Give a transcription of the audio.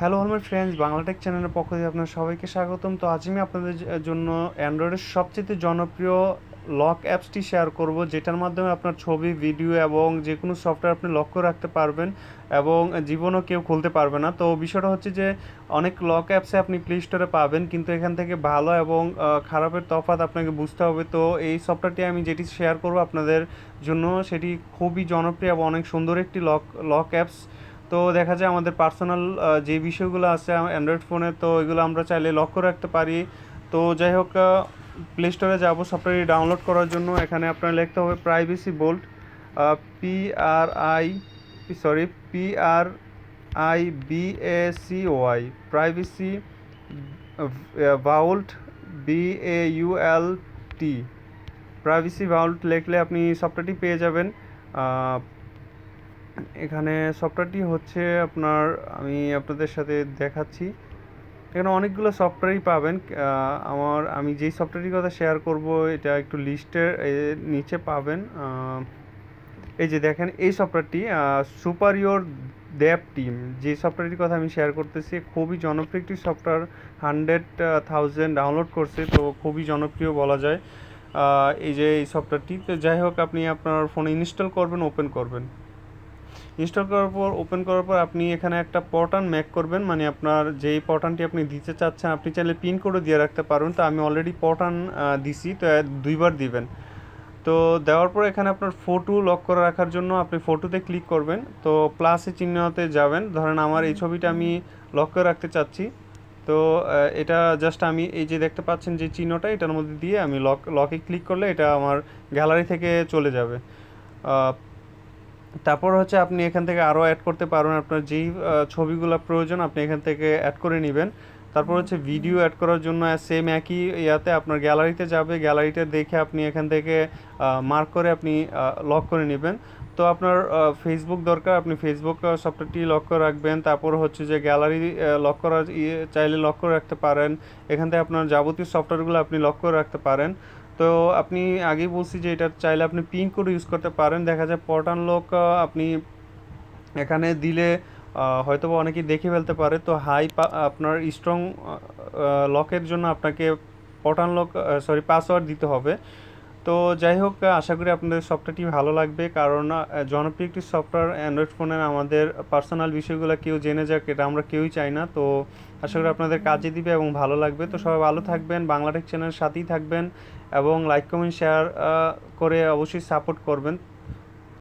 Hello আমার friends Bangla Tech চ্যানেলের পক্ষ থেকে আপনার সবাইকে স্বাগতম। তো আজ আমি আপনাদের জন্য অ্যান্ড্রয়েডের সবচেয়ে জনপ্রিয় লক অ্যাপসটি শেয়ার করব, যেটার মাধ্যমে আপনার ছবি ভিডিও এবং যে কোনো সফটওয়্যার আপনি লক্ষ্য রাখতে পারবেন এবং জীবনও কেউ খুলতে পারবে না। তো বিষয়টা হচ্ছে যে, অনেক লক অ্যাপসে আপনি প্লে স্টোরে পাবেন, কিন্তু এখান থেকে ভালো এবং খারাপের তফাৎ আপনাকে বুঝতে হবে। তো এই সফটওয়্যারটি আমি যেটি শেয়ার করব আপনাদের জন্য, সেটি খুবই জনপ্রিয় এবং অনেক সুন্দর একটি লক লক অ্যাপস তো দেখা যায় আমাদের পার্সোনাল যে বিষয়গুলো আছে অ্যান্ড্রয়েড ফোনে তো এগুলো আমরা চাইলে লক্ষ্য রাখতে পারি। তো যাই হোক প্লে স্টোরে যাব সফটওয়্যারটি ডাউনলোড করার জন্য। এখানে আপনার লিখতে হবে privacy vault P R I sorry P R I V A C Y privacy vault V A U L T privacy vault লিখলে আপনি সফটওয়্যারটি পেয়ে যাবেন। এখানে সফটওয়্যারটি হচ্ছে আপনার, আমি আপনাদের সাথে দেখাচ্ছি। এখানে অনেকগুলো সফটওয়্যারই পাবেন। আমার, আমি যেই সফটওয়্যারটির কথা শেয়ার করব, এটা একটু লিস্টের নিচে পাবেন। এই যে দেখেন, এই সফটওয়্যারটি সুপারিয়র ডেপ টিম যে সফটওয়্যারটির কথা আমি শেয়ার করতেছি, খুবই জনপ্রিয় একটি সফটওয়্যার হান্ড্রেড থাউজেন্ড ডাউনলোড করছে, তো খুবই জনপ্রিয় বলা যায়। এই যে এই সফটওয়্যারটি তো যাই হোক, আপনি আপনার ফোনে ইনস্টল করবেন ওপেন করবেন। ইনস্টল করার পর ওপেন করার পর আপনি এখানে একটা পটান ম্যাক করবেন। মানে আপনার যেই পটানটি আপনি দিতে চাচ্ছেন, আপনি চাইলে পিন কোডও দিয়ে রাখতে পারবেন তো আমি অলরেডি পটান দিছি, তো দুইবার দিবেন। তো দেওয়ার পর এখানে আপনার ফটো লক করে রাখার জন্য আপনি ফটোতে ক্লিক করবেন। তো প্লাসে চিহ্নতে যাবেন। ধরেন আমার এই ছবিটা আমি লক করে রাখতে চাচ্ছি। তো এটা জাস্ট আমি এই যে দেখতে পাচ্ছেন যে চিহ্নটা, এটার মধ্যে দিয়ে আমি লক লকে ক্লিক করলে এটা আমার গ্যালারি থেকে চলে যাবে। তারপর হচ্ছে আপনি এখান থেকে আরও অ্যাড করতে পারবেন আপনার যেই ছবিগুলো প্রয়োজন, আপনি এখান থেকে অ্যাড করে নেবেন। তারপর হচ্ছে ভিডিও অ্যাড করার জন্য সেম একই ইয়াতে আপনার গ্যালারিতে যাবে। গ্যালারিতে দেখে আপনি এখান থেকে মার্ক করে আপনি লক করে নেবেন। তো আপনার ফেসবুক দরকার, আপনি ফেসবুক সফটওয়্যারটি লক করে রাখবেন। তারপর হচ্ছে যে গ্যালারি লক ইয়ে চাইলে লক করে রাখতে পারেন। এখান থেকে আপনার যাবতীয় সফটওয়্যারগুলো আপনি লক করে রাখতে পারেন। তো আপনি আগেই বলছি যে এটা চাইলে আপনি পিন কোড ইউজ করতে পারেন। দেখা যায় পটান লক আপনি এখানে দিলে হয়তো বা অনেকেই দেখে ফেলতে পারে। তো হাই আপনার স্ট্রং লকের জন্য আপনাকে পটান লক সরি পাসওয়ার্ড দিতে হবে। তো যাই হোক, আশা করি আপনাদের সফটওয়্যারটি ভালো লাগবে। কারণ জনপ্রিয় একটি সফটওয়্যার অ্যান্ড্রয়েড ফোনের আমাদের পার্সোনাল বিষয়গুলো কেউ জেনে যাক, এটা আমরা কেউই চাই না। তো আশা করি আপনাদের কাজে দিবে এবং ভালো লাগবে। তো সবাই ভালো থাকবেন, বাংলাটেক চ্যানেলের সাথেই থাকবেন এবং লাইক কমেন্ট শেয়ার করে অবশ্যই সাপোর্ট করবেন।